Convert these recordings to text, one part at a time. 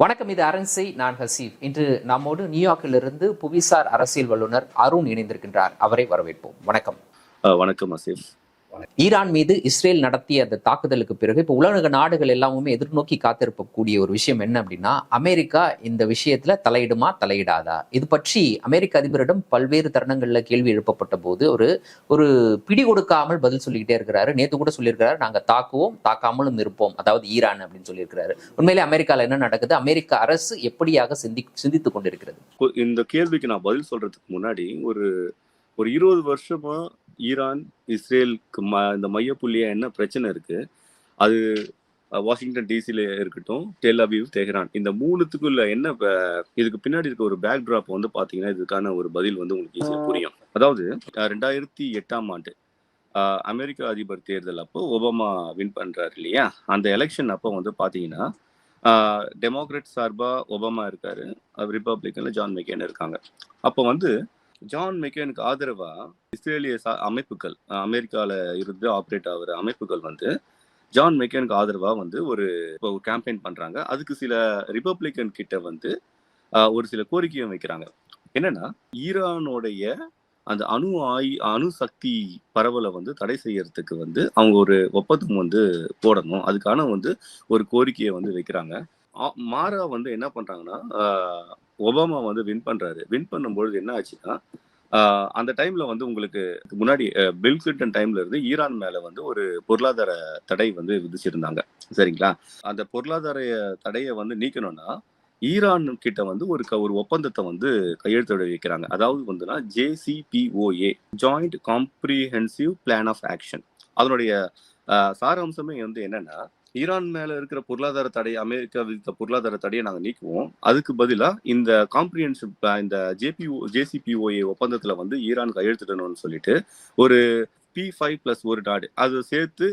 வணக்கம் இது அரண்சை நான் ஹசீப். இன்று நம்மோடு நியூயார்க்கிலிருந்து புவிசார் அரசியல் வல்லுநர் அருண் இணைந்திருக்கின்றார். அவரை வரவேற்போம். வணக்கம். வணக்கம் ஹசீப். ஈரான் மீது இஸ்ரேல் நடத்திய அந்த தாக்குதலுக்கு பிறகு இப்போ உலக நாடுகள் எல்லாமுமே எதிர்நோக்கி காத்திருக்கக்கூடிய ஒரு விஷயம் என்ன அப்படின்னா அமெரிக்கா இந்த விஷயத்துல தலையிடுமா தலையிடாதா? இது பற்றி அமெரிக்க அதிபரிடம் பல்வேறு தருணங்கள்ல கேள்வி எழுப்பப்பட்ட போது ஒரு ஒரு பிடி கொடுக்காமல் பதில் சொல்லிக்கிட்டே இருக்கிறாரு. நேத்து கூட சொல்லியிருக்கிறாரு நாங்க தாக்குவோம் தாக்காமலும் இருப்போம். அதாவது ஈரான் அப்படின்னு சொல்லியிருக்கிறாரு. உண்மையிலே அமெரிக்கால என்ன நடக்குது? அமெரிக்க அரசு எப்படியாக சிந்தி சிந்தித்துக் கொண்டிருக்கிறது? இந்த கேள்விக்கு நான் பதில் சொல்றதுக்கு முன்னாடி ஒரு ஒரு இருபது வருஷமா ஈரான் இஸ்ரேலுக்கு ம இந்த மையப்புள்ளியாக என்ன பிரச்சனை இருக்கு? அது வாஷிங்டன் டிசில இருக்கட்டும் டெல் அபிவ் தெஹ்ரான். இந்த மூணுத்துக்குள்ள என்ன இதுக்கு பின்னாடி இருக்க ஒரு பேக் ட்ராப் வந்து பார்த்தீங்கன்னா இதுக்கான ஒரு பதில் வந்து உங்களுக்கு ஈஸியாக புரியும். அதாவது ரெண்டாயிரத்தி எட்டாம் ஆண்டு அமெரிக்க அதிபர் தேர்தல் அப்போ ஒபாமா வின் பண்ணுறாரு இல்லையா? அந்த எலெக்ஷன் அப்போ வந்து பார்த்தீங்கன்னா டெமோக்ராட் சார்பாக ஒபாமா இருக்காரு. ரிப்பப்ளிக்கனில் ஜான் மெக்கேன் இருக்காங்க. அப்போ வந்து ஜான் மெக்கேனுக்கு ஆதரவா இஸ்ரேலிய அமைப்புகள் அமெரிக்கால இருந்து ஆப்ரேட் ஆகிற அமைப்புகள் வந்து ஜான் மெக்கேனுக்கு ஆதரவா வந்து ஒரு கேம்பெயின் பண்றாங்க. அதுக்கு சில ரிப்பப்ளிக்கன் கிட்ட வந்து ஒரு சில கோரிக்கையும் வைக்கிறாங்க. என்னன்னா ஈரானுடைய அந்த அணு ஆயு அணு சக்தி பரவலை வந்து தடை செய்யறதுக்கு வந்து அவங்க ஒரு ஒப்பந்தம் வந்து போடணும். அதுக்கான வந்து ஒரு கோரிக்கையை வந்து வைக்கிறாங்க. மாறா வந்து என்ன பண்றாங்கன்னா ஒபாமா வந்து வின் பண்றாரு. வின் பண்ணும்பொழுது என்ன ஆச்சுன்னா அந்த டைம்ல வந்து உங்களுக்கு முன்னாடி பில் கிளின்டன் டைம்ல இருந்து ஈரான் மேல வந்து ஒரு பொருளாதார தடை வந்து விதிச்சிருந்தாங்க. சரிங்களா? அந்த பொருளாதார தடையை வந்து நீக்கணும்னா ஈரான் கிட்ட வந்து ஒரு க- ஒரு ஒப்பந்தத்தை வந்து கையெழுத்திட வைக்கிறாங்க. அதாவது வந்துன்னா JCPOA joint comprehensive plan of action அதனுடைய சாராம்சமே வந்து என்னன்னா ஈரான் மேல இருக்கிற பொருளாதார தடை அமெரிக்கா விதித்த பொருளாதார தடையை நாங்க நீக்குவோம். அதுக்கு பதிலா இந்த காம்ப்ரிஹென்சிவ் இந்த ஜேபிஓ ஜேசிபிஓஏ ஒப்பந்தத்துல வந்து ஈரான் கையெழுத்திடணும்னு சொல்லிட்டு ஒரு பி ஃபைவ் பிளஸ் ஒரு நாடு. அது சேர்த்து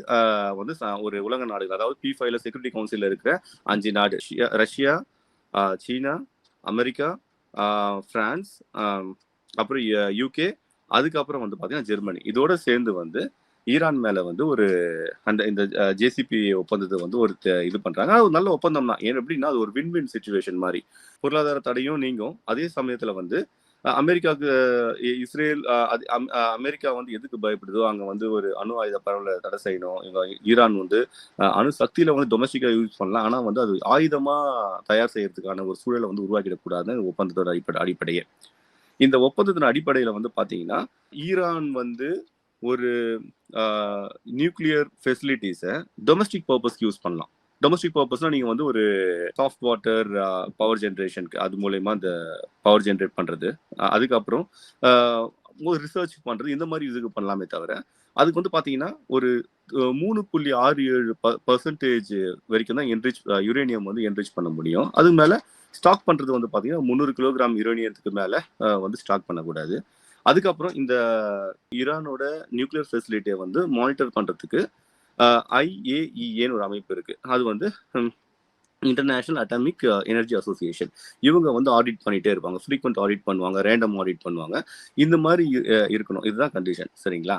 வந்து ஒரு உலக நாடுகள் அதாவது பி ஃபைவ்ல செக்யூரிட்டி கவுன்சில் இருக்கிற அஞ்சு நாடு. ரஷ்யா சீனா அமெரிக்கா ஃப்ரான்ஸ் பிரான்ஸ் அப்புறம் யூகே அதுக்கப்புறம் வந்து பார்த்தீங்கன்னா ஜெர்மனி. இதோட சேர்ந்து வந்து ஈரான் மேல வந்து ஒரு அந்த இந்த ஜேசிபி ஒப்பந்தத்தை வந்து ஒரு த- இது பண்றாங்க. அது ஒரு நல்ல ஒப்பந்தம் தான். ஏன் எப்படின்னா அது ஒரு வின் வின் சுச்சுவேஷன் மாதிரி பொருளாதார தடையும் நீங்கும். அதே சமயத்துல வந்து அமெரிக்காவுக்கு இஸ்ரேல் அது- அம்- அமெரிக்கா வந்து எதுக்கு பயப்படுதோ அங்க வந்து ஒரு அணு ஆயுத பரவலை தடை செய்யணும். இவங்க ஈரான் வந்து அணு சக்தியில வந்து டொமஸ்டிக்கா யூஸ் பண்ணலாம். ஆனா வந்து அது ஆயுதமா தயார் செய்யறதுக்கான ஒரு சூழலை வந்து உருவாக்கிடக்கூடாதுன்னு ஒப்பந்தத்தோட அடிப்படை அடிப்படையே. இந்த ஒப்பந்தத்தின் அடிப்படையில வந்து பாத்தீங்கன்னா ஈரான் வந்து ஒரு நியூக்ளியர் ஃபெசிலிட்டிஸை டொமஸ்டிக் பர்பஸ்க்கு யூஸ் பண்ணலாம். டொமஸ்டிக் பர்பஸ்னா நீங்கள் வந்து ஒரு சாஃப்ட் வாட்டர் பவர் ஜென்ரேஷனுக்கு அது மூலயமா அந்த பவர் ஜென்ரேட் பண்ணுறது அதுக்கப்புறம் ஒரு ரிசர்ச் பண்ணுறது இந்த மாதிரி இதுக்கு பண்ணலாமே தவிர அதுக்கு வந்து பார்த்தீங்கன்னா ஒரு மூணு புள்ளி ஆறு ஏழு பர்சன்டேஜ் வரைக்கும் தான் என்ரிச் யுரேனியம் வந்து என்ரிச் பண்ண முடியும். அது மேலே ஸ்டாக் பண்ணுறது வந்து பார்த்தீங்கன்னா முந்நூறு கிலோகிராம் யுரேனியத்துக்கு மேலே வந்து ஸ்டாக் பண்ணக்கூடாது. அதுக்கப்புறம் இந்த ஈரானோட நியூக்ளியர் ஃபெசிலிட்டியை வந்து மானிட்டர் பண்ணுறதுக்கு ஐஏஇஏன்னு ஒரு அமைப்பு இருக்குது அது வந்து இன்டர்நேஷனல் அட்டாமிக் எனர்ஜி அசோசியேஷன் இவங்க வந்து ஆடிட் பண்ணிட்டே இருப்பாங்க. ஃப்ரீக்வெண்ட் ஆடிட் பண்ணுவாங்க ரேண்டம் ஆடிட் பண்ணுவாங்க. இந்த மாதிரி இருக்கணும். இதுதான் கண்டிஷன் சரிங்களா?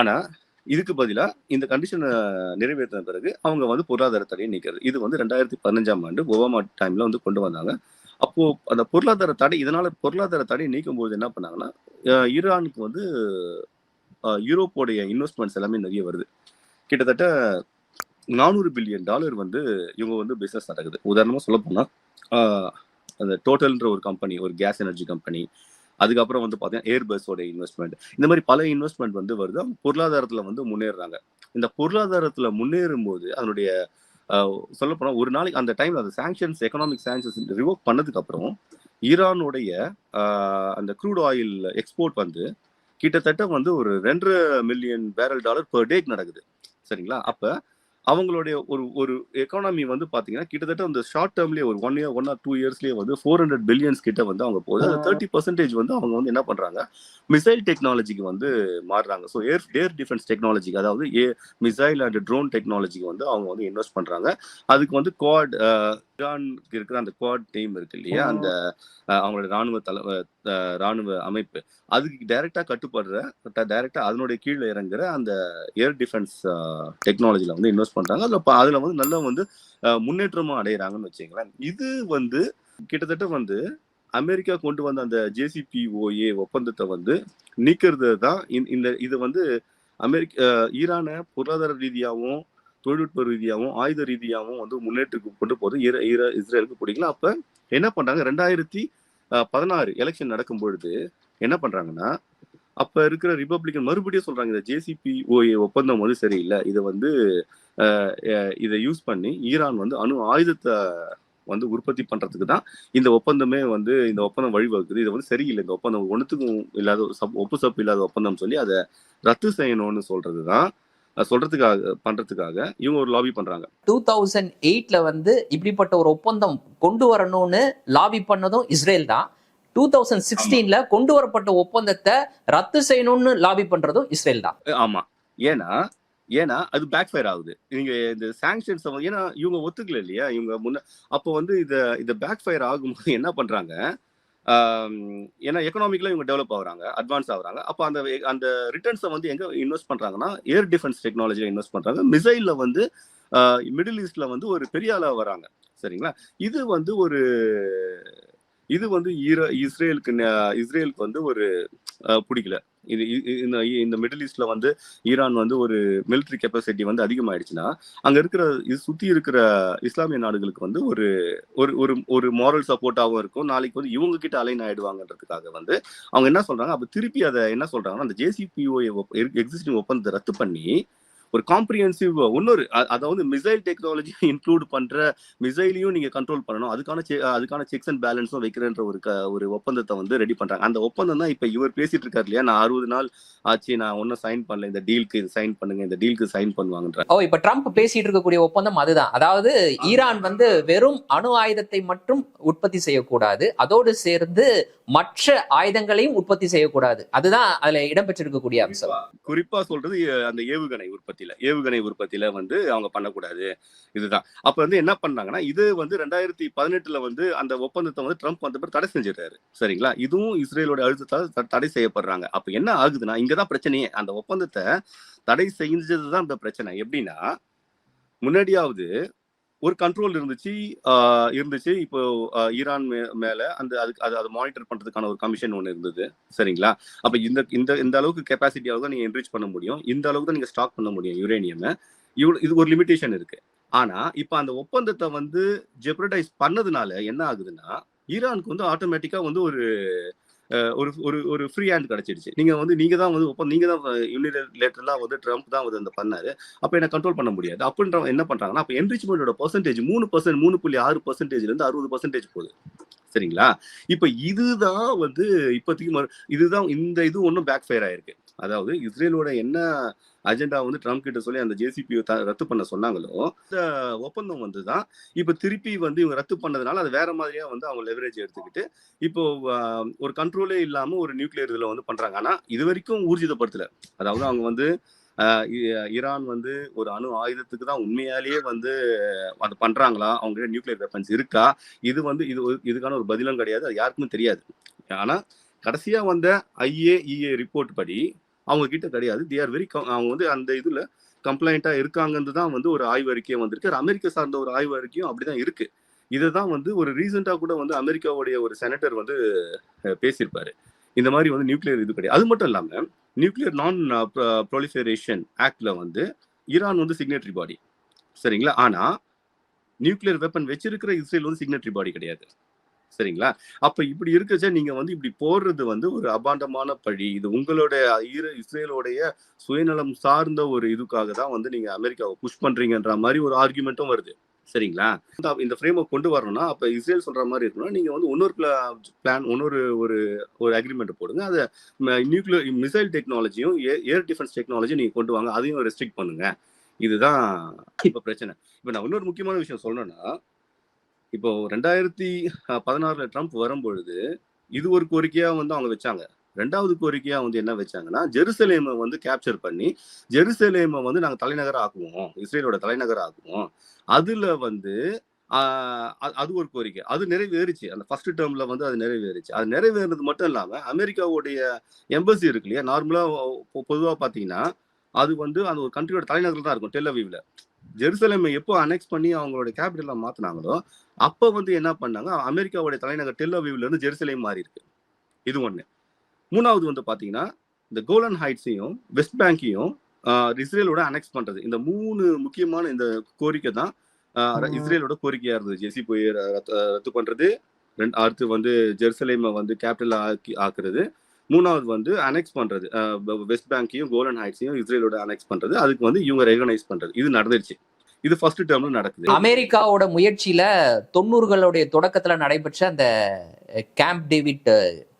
ஆனால் இதுக்கு பதிலாக இந்த கண்டிஷனை நிறைவேற்றின பிறகு அவங்க வந்து பொருளாதார தடையை நீக்கிறது. இது வந்து ரெண்டாயிரத்தி பதினஞ்சாம் ஆண்டு ஒபாமா டைமில் வந்து கொண்டு வந்தாங்க. அப்போ அந்த பொருளாதார தடை இதனால பொருளாதார தடை நீக்கும் போது என்ன பண்ணாங்கன்னா ஈரானுக்கு வந்து யூரோப்போடைய இன்வெஸ்ட்மெண்ட்ஸ் எல்லாமே நிறைய வருது. கிட்டத்தட்ட நானூறு பில்லியன் டாலர் வந்து இவங்க வந்து பிசினஸ் நடக்குது. உதாரணமா சொல்ல போனா அந்த டோட்டல்ன்ற ஒரு கம்பெனி ஒரு கேஸ் எனர்ஜி கம்பெனி அதுக்கப்புறம் வந்து பார்த்தீங்கன்னா ஏர்பஸோட இன்வெஸ்ட்மெண்ட் இந்த மாதிரி பல இன்வெஸ்ட்மெண்ட் வந்து வருது. அவங்க பொருளாதாரத்தில் வந்து முன்னேறுறாங்க. இந்த பொருளாதாரத்தில் முன்னேறும் போது அதனுடைய சொல்ல போனால் ஒரு நாளைக்கு அந்த டைம்ல அந்த சாங்ஷன்ஸ் எக்கனாமிக் சாங்ஷன்ஸ் ரிவோக் பண்ணதுக்கு அப்புறம் ஈரானுடைய ஆஹ், அந்த க்ரூட் ஆயில் எக்ஸ்போர்ட் வந்து கிட்டத்தட்ட வந்து ஒரு ரெண்டரை மில்லியன் பேரல் டாலர் பெர் டேக்கு நடக்குது. சரிங்களா? அப்ப அவங்களுடைய ஒரு ஒரு எக்கானமி வந்து பாத்தீங்கன்னா கிட்டத்தட்ட அந்த ஷார்ட் டேர்ம்லயே ஒரு one year one or two இயர்ஸ்லயே வந்து ஃபோர் ஹண்ட்ரட் பில்லியன்ஸ் கிட்ட வந்து அவங்க போகுது. அந்த தேர்ட்டி பர்சன்டேஜ் வந்து அவங்க வந்து என்ன பண்றாங்க? மிசைல் டெக்னாலஜிக்கு வந்து மாறுறாங்க. ஸோ ஏர் ஏர் டிஃபென்ஸ் டெக்னாலஜிக்கு அதாவது ஏ மிசைல் அண்ட் ட்ரோன் டெக்னாலஜிக்கு வந்து அவங்க வந்து இன்வெஸ்ட் பண்றாங்க. அதுக்கு வந்து குவாட் ஈரானுக்கு இருக்கிற அந்த குவாட் டீம் இருக்கு இல்லையா? அந்த அவங்களோட ராணுவ தல ராணுவ அமைப்பு. அதுக்கு டைரக்டா கட்டுப்படுற டைரக்டா அதனுடைய கீழே இறங்குற அந்த ஏர் டிஃபென்ஸ் டெக்னாலஜில வந்து இன்வெஸ்ட் பண்றாங்க. அதுல அதுல வந்து நல்ல வந்து முன்னேற்றமும் அடையறாங்கன்னு வச்சுங்களேன் இது வந்து கிட்டத்தட்ட வந்து அமெரிக்கா கொண்டு வந்த அந்த ஜேசிபிஓஏ ஒப்பந்தத்தை வந்து நீக்கிறது தான் இந்த- இது வந்து அமெரிக்க ஈரானை பொருளாதார ரீதியாகவும் தொழில்நுட்ப ரீதியாகவும் ஆயுத ரீதியாகவும் வந்து முன்னேற்றத்துக்கு கொண்டு போது ஈர இஸ்ரேலுக்கு பிடிக்கல. அப்ப என்ன பண்றாங்க? ரெண்டாயிரத்தி பதினாறு எலெக்ஷன் நடக்கும் பொழுது என்ன பண்றாங்கன்னா அப்ப இருக்கிற ரிபப்ளிகன் மறுபடியும் சொல்றாங்க இந்த ஜேசிபிஓஏ ஒப்பந்தம் வந்து சரியில்லை. இதை வந்து இதை யூஸ் பண்ணி ஈரான் வந்து அணு ஆயுதத்தை வந்து உற்பத்தி பண்றதுக்கு தான் இந்த ஒப்பந்தமே வந்து இந்த ஒப்பந்தம் வழிவகுக்குது. இது வந்து சரியில்லை. இந்த ஒப்பந்தம் ஒன்றுத்துக்கும் இல்லாத சப் ஒப்பு சப்பு இல்லாத ஒப்பந்தம் சொல்லி அதை ரத்து செய்யணும்னு சொல்றது தான் சொல்றதுக்காக பண்றதுக்காக இவங்க ஒரு லாபி பண்றாங்க. டூ தௌசண்ட் எயிட்ல வந்து இப்படிப்பட்ட ஒரு ஒப்பந்தம் கொண்டு வரணும்னு லாபி பண்ணதும் இஸ்ரேல் தான். டூ தௌசண்ட் சிக்ஸ்டீன்ல கொண்டு வரப்பட்ட ஒப்பந்தத்தை ரத்து செய்யணும்னு லாபி பண்றதும் இஸ்ரேல் தான். ஆமா. ஏன்னா ஏன்னா அது பேக் ஃபயர் ஆகுது. நீங்க இந்த சாங்ஷன்ஸ் ஏன்னா இவங்க ஒத்துக்கல இல்லையா? இவங்க முன்ன அப்போ வந்து இத இந்த பேக் ஃபயர் ஆகும்போது என்ன பண்றாங்க? ஏன்னா எக்கனாமிக்கலாம் இவங்க டெவலப் ஆகுறாங்க அட்வான்ஸ் ஆகுறாங்க. அப்போ அந்த அந்த ரிட்டர்ன்ஸை வந்து எங்கே இன்வெஸ்ட் பண்ணுறாங்கன்னா ஏர் டிஃபென்ஸ் டெக்னாலஜியில் இன்வெஸ்ட் பண்ணுறாங்க மிசைலில் வந்து மிடில் ஈஸ்டில் வந்து ஒரு பெரிய ஆளாக வராங்க. சரிங்களா? இது வந்து ஒரு இது வந்து ஈர இஸ்ரேலுக்கு இஸ்ரேலுக்கு வந்து ஒரு பிடிக்கல. இது இ- இந்த இந்த மிடில் ஈஸ்ட்ல வந்து ஈரான் வந்து ஒரு மிலிட்ரி கெப்பாசிட்டி வந்து அதிகமாயிடுச்சுன்னா அங்க இருக்கிற இது சுத்தி இருக்கிற இஸ்லாமிய நாடுகளுக்கு வந்து ஒரு ஒரு ஒரு ஒரு மாரல் சப்போர்ட்டாகவும் இருக்கும். நாளைக்கு வந்து இவங்க கிட்ட அலைன் ஆயிடுவாங்கன்றதுக்காக வந்து அவங்க என்ன சொல்றாங்க? அப்ப திருப்பி அதை என்ன சொல்றாங்கன்னா அந்த ஜேசிபிஓ எக்ஸிஸ்டிங் ஒப்பந்தத்தை ரத்து பண்ணி ஒரு காம்ப்ரிஹென்சிவ் இன்னொரு அ- அதாவது மிசைல் டெக்னாலஜி இன்க்ளூட் பண்ற மிசைலையும் நீங்க கண்ட்ரோல் பண்ணணும். அதுக்கான அதுக்கான செக்ஸ் அண்ட் பேலன்ஸும் வைக்கிறன்ற ஒரு ஒரு ஒப்பந்தத்தை வந்து ரெடி பண்றாங்க. அந்த ஒப்பந்தம் தான் இப்ப இவர் பேசிட்டு இருக்காரு இல்லையா? நான் அறுபது நாள் ஆச்சு நான் ஒன்னும் சைன் பண்ணல இந்த டீலுக்கு சைன் பண்ணுங்க இந்த டீலுக்கு சைன் பண்ணுவாங்கன்ற. ஓ இப்ப ட்ரம்ப் பேசிட்டு இருக்கக்கூடிய ஒப்பந்தம் அதுதான். அதாவது ஈரான் வந்து வெறும் அணு ஆயுதத்தை மட்டும் உற்பத்தி செய்யக்கூடாது. அதோடு சேர்ந்து மற்ற ஆயுதங்களையும் உற்பத்தி செய்யக்கூடாது. அதுதான் அதுல இடம்பெற்றிருக்கக்கூடிய அம்சம். குறிப்பா சொல்றது அந்த ஏவுகணை உற்பத்தியில ஏவுகணை உற்பத்தியில வந்து அவங்க பண்ணக்கூடாது. இதுதான். அப்ப வந்து என்ன பண்ணாங்கன்னா இது வந்து ரெண்டாயிரத்தி பதினெட்டுல வந்து அந்த ஒப்பந்தத்தை வந்து ட்ரம்ப் வந்த பிறகு தடை செஞ்சிடுறாரு சரிங்களா? இதுவும் இஸ்ரேலோட அழுத்தத்தால் த- தடை செய்யப்படுறாங்க. அப்ப என்ன ஆகுதுன்னா இங்கதான் பிரச்சனையே. அந்த ஒப்பந்தத்தை தடை செஞ்சதுதான் இந்த பிரச்சனை. எப்படின்னா முன்னாடியாவது ஒரு கண்ட்ரோல் இருந்துச்சு இருந்துச்சு. இப்போ ஈரான் மே- மேல அந்த அதுக்கு அது அதை மானிட்டர் பண்றதுக்கான ஒரு கமிஷன் ஒன்று இருந்தது. சரிங்களா? அப்ப இந்த இந்த இந்த அளவுக்கு கெப்பாசிட்டி அளவு தான் நீங்க என்ரிச் பண்ண முடியும். இந்த அளவுக்கு தான் நீங்க ஸ்டாக் பண்ண முடியும் யுரேனியமை இவ்வளோ இது ஒரு லிமிடேஷன் இருக்கு. ஆனா இப்ப அந்த ஒப்பந்தத்தை வந்து ஜெப்ரடைஸ் பண்ணதுனால என்ன ஆகுதுன்னா ஈரானுக்கு வந்து ஆட்டோமேட்டிக்கா வந்து ஒரு ஒரு ஒரு ஒரு ஃப்ரீ ஹேண்ட் கிடைச்சிடுச்சு நீங்க வந்து நீங்க தான் வந்து ஒப்பந்தம் நீங்க தான் யூனிலேட்டரலா வந்து ட்ரம்ப் தான் வந்து அந்த பண்ணாரு. அப்ப என்ன கண்ட்ரோல் பண்ண முடியாது. அப்படின்ற என்ன பண்றாங்கன்னா அப்ப என்ரிச்மெண்டோட பர்சன்டேஜ் மூணு பர்சன்ட் மூணு புள்ளி ஆறு பர்சன்டேஜ்ல இருந்து அறுபது பர்சன்டேஜ் போகுது. சரிங்களா? இப்ப இதுதான் வந்து இப்போதைக்கு மறு- இதுதான் இந்த இது ஒன்றும் பேக் ஃபயர் ஆயிருக்கு. அதாவது இஸ்ரேலோட என்ன அஜெண்டா வந்து ட்ரம்ப் கிட்ட சொல்லி அந்த ஜேசிபி ரத்து பண்ண சொன்னாங்களோ இந்த ஒப்பந்தம் வந்து தான் இப்போ திருப்பி வந்து இவங்க ரத்து பண்ணதுனால அது வேற மாதிரியா வந்து அவங்க லெவரேஜ் எடுத்துக்கிட்டு இப்போ ஒரு கண்ட்ரோலே இல்லாம ஒரு நியூக்ளியர் இதில் வந்து பண்றாங்க. ஆனா இது வரைக்கும் ஊர்ஜிதப்படுத்தல. அதாவது அவங்க வந்து ஈரான் வந்து ஒரு அணு ஆயுதத்துக்கு தான் உண்மையாலேயே வந்து அது பண்றாங்களா? அவங்க நியூக்ளியர் வெப்பன்ஸ் இருக்கா? இது வந்து இது இதுக்கான ஒரு பதிலும் கிடையாது. அது யாருக்குமே தெரியாது. ஆனா கடைசியா வந்த ஐஏஇஏ ரிப்போர்ட் படி அவங்க கிட்ட கிடையாது தே ஆர் வெரி அவங்க வந்து அந்த இதுல கம்ப்ளைண்டா இருக்காங்கன்னு தான் வந்து ஒரு ஆய்வு அறிக்கையை வந்திருக்கு அமெரிக்கா சார்ந்த ஒரு ஆய்வு அறிக்கையும் அப்படிதான் இருக்கு. இதுதான் வந்து ஒரு ரீசெண்டா கூட வந்து அமெரிக்காவுடைய ஒரு செனட்டர் வந்து பேசியிருப்பாரு. இந்த மாதிரி வந்து நியூக்ளியர் இது கிடையாது. அது மட்டும் இல்லாம நியூக்ளியர் நான் ப்ரொலிஃபரேஷன் ஆக்ட்ல வந்து ஈரான் வந்து சிக்னேட்டரி பாடி சரிங்களா? ஆனா நியூக்ளியர் வெப்பன் வச்சிருக்கிற இஸ்ரேல் வந்து சிக்னேட்டரி பாடி கிடையாது. சரிங்களா? அப்ப இப்படி இருக்கச்ச நீங்க வந்து இப்படி போடுறது வந்து ஒரு அபாண்டமான பழி. இது உங்களோட ஈர இஸ்ரேலோடைய சுயநலம் சார்ந்த ஒரு இதுக்காக தான் வந்து நீங்க அமெரிக்காவை புஷ் பண்றீங்கன்ற மாதிரி ஒரு ஆர்குமெண்ட்டும் வருது. சரிங்களா? இந்த- இந்த ஃப்ரேமை கொண்டு வரணும்னா அப்ப இஸ்ரேல் சொல்ற மாதிரி இருக்கணும் நீங்க வந்து இன்னொரு பிளான் இன்னொரு ஒரு ஒரு அக்ரிமெண்ட் போடுங்க. அதை நியூக்ளியர் மிசைல் டெக்னாலஜியும் ஏர் டிஃபென்ஸ் டெக்னாலஜியும் நீங்க கொண்டு வாங்க. அதையும் ரெஸ்ட்ரிக்ட் பண்ணுங்க. இதுதான் இப்ப பிரச்சனை. இப்ப நான் இன்னொரு முக்கியமான விஷயம் சொல்லணும்னா இப்போ ரெண்டாயிரத்தி பதினாறுல ட்ரம்ப் வரும்பொழுது இது ஒரு கோரிக்கையா வந்து அவங்க வச்சாங்க. ரெண்டாவது கோரிக்கையா வந்து என்ன வச்சாங்கன்னா ஜெருசலேமை வந்து கேப்சர் பண்ணி ஜெருசலேமை வந்து நாங்கள் தலைநகர ஆக்குவோம். இஸ்ரேலோட தலைநகர ஆக்குவோம். அதுல வந்து அது- அது ஒரு கோரிக்கை. அது நிறைவேறுச்சு. அந்த ஃபர்ஸ்ட் டேர்ம்ல வந்து அது நிறைவேறுச்சு. அது நிறைவேறது மட்டும் இல்லாம அமெரிக்காவுடைய எம்பசி இருக்கு இல்லையா? நார்மலா பொதுவா பாத்தீங்கன்னா அது வந்து அந்த ஒரு கண்ட்ரியோட தலைநகர் தான் இருக்கும் டெல்லவீவ்ல ஜெருசலேமை எப்போ அனெக்ஸ் பண்ணி அவங்களோட கேபிட்டலா மாத்தினாங்களோ அப்ப வந்து என்ன பண்ணாங்க? அமெரிக்காவுடைய தலைநகர் டெல்லவீவ்ல இருந்து ஜெருசலேம் மாறி இருக்கு. இது ஒண்ணு. மூணாவது வந்து பாத்தீங்கன்னா இந்த கோலன் ஹைட்ஸையும் வெஸ்ட் பேங்கையும் இஸ்ரேலோட அனெக்ஸ் பண்றது. இந்த மூணு முக்கியமான இந்த கோரிக்கை தான். இஸ்ரேலோட கோரிக்கையா இருந்தது. ஜெசி போய் ரத்து ரத்து பண்றது ரெண்டு அடுத்து வந்து ஜெருசலேமை வந்து கேபிட்டல் ஆக்கி ஆக்குறது. மூணாவது வந்து அனெக்ஸ் பண்றது. வெஸ்ட் பேங்கையும் கோலன் ஹைட்ஸையும் இஸ்ரேலோட அனெக்ஸ் பண்றது. அதுக்கு வந்து இவங்க ரெகனைஸ் பண்றது. இது நடந்துருச்சு. இது ஃபர்ஸ்ட் டேர்ம்ல நடக்குது. அமெரிக்காவோட முயற்சியில தொண்ணூறுகளுடைய தொடக்கத்துல நடைபெற்ற அந்த கேம்ப் டேவிட்